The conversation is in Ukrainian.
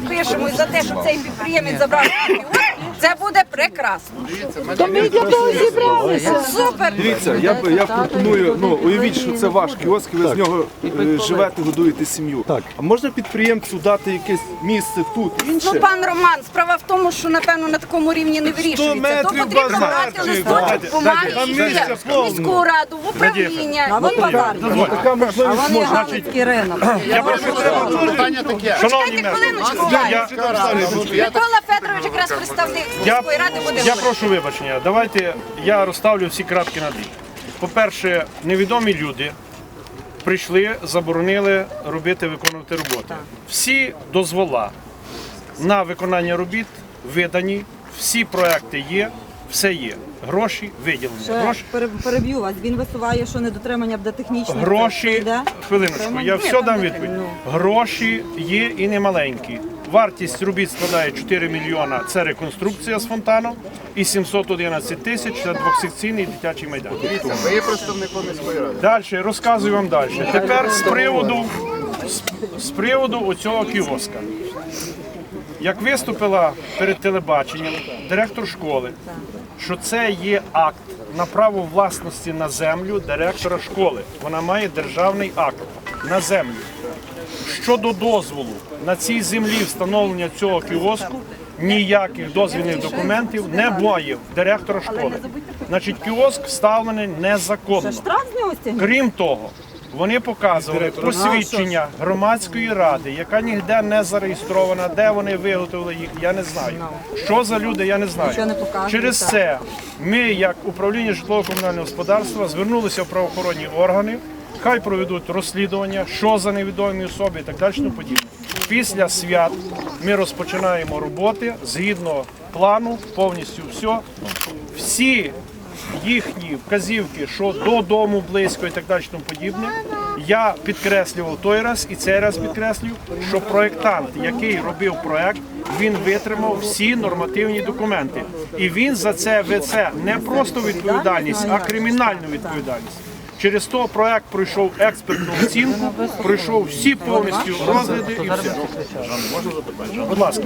підпишемо за те, що цей підприємець забрав це буде прекрасно. То ми для того зібралися. Супер! Дивіться, я б я пропоную, ну уявіть, що це ваш кіоск, і ви з нього е, живете, годуєте сім'ю. Так. А можна підприємцю дати якесь місце тут, інше? Ну, пан Роман, справа в тому, що напевно на такому рівні не вирішується. То метрів потрібно базар. брати листочок бумаги і там місця в міську раду, в управління. А ви базар. Ну, така можливість може. Галицький ринок. Питання таке. Чекайте хвилиночку. Я Микола Федорович якраз представник Я, міської ради буде я говорити. прошу вибачення. Давайте я розставлю всі крапки над «і». По-перше, невідомі люди прийшли, заборонили робити, виконувати роботи. Всі дозвола на виконання робіт видані, всі проекти є, все є. Гроші виділені. Ще Гроші, пере- переб'ю вас. Він висуває, що недотримання буде технічних. гроші, хвилиночку, я все дам відповідь. Гроші є і немаленькі. Вартість робіт складає 4 мільйона. Це реконструкція з фонтаном і 711 тисяч це двохсекційний дитячий майданчик. ви є представником міської ради. Далі розказую вам далі. Тепер з приводу з приводу оцього кіоска. Як виступила перед телебаченням директор школи, що це є акт на право власності на землю директора школи. Вона має державний акт на землю. Щодо дозволу на цій землі встановлення цього кіоску, ніяких дозвільних документів не має директора школи. Значить, кіоск вставлений незаконно. Крім того, вони показували посвідчення громадської ради, яка ніде не зареєстрована, де вони виготовили їх, я не знаю. Що за люди, я не знаю. Через це ми, як управління житлово-комунального господарства, звернулися в правоохоронні органи. Хай проведуть розслідування, що за невідомі особи і так далі. подібне. Після свят ми розпочинаємо роботи згідно плану, повністю все. Всі їхні вказівки, що додому близько і так далі подібне. Я підкреслював той раз і цей раз підкреслюю, що проєктант, який робив проєкт, він витримав всі нормативні документи. І він за це веце не просто відповідальність, а кримінальну відповідальність. Через то проект пройшов експертну оцінку, пройшов всі повністю розгляди і все. Будь ласка.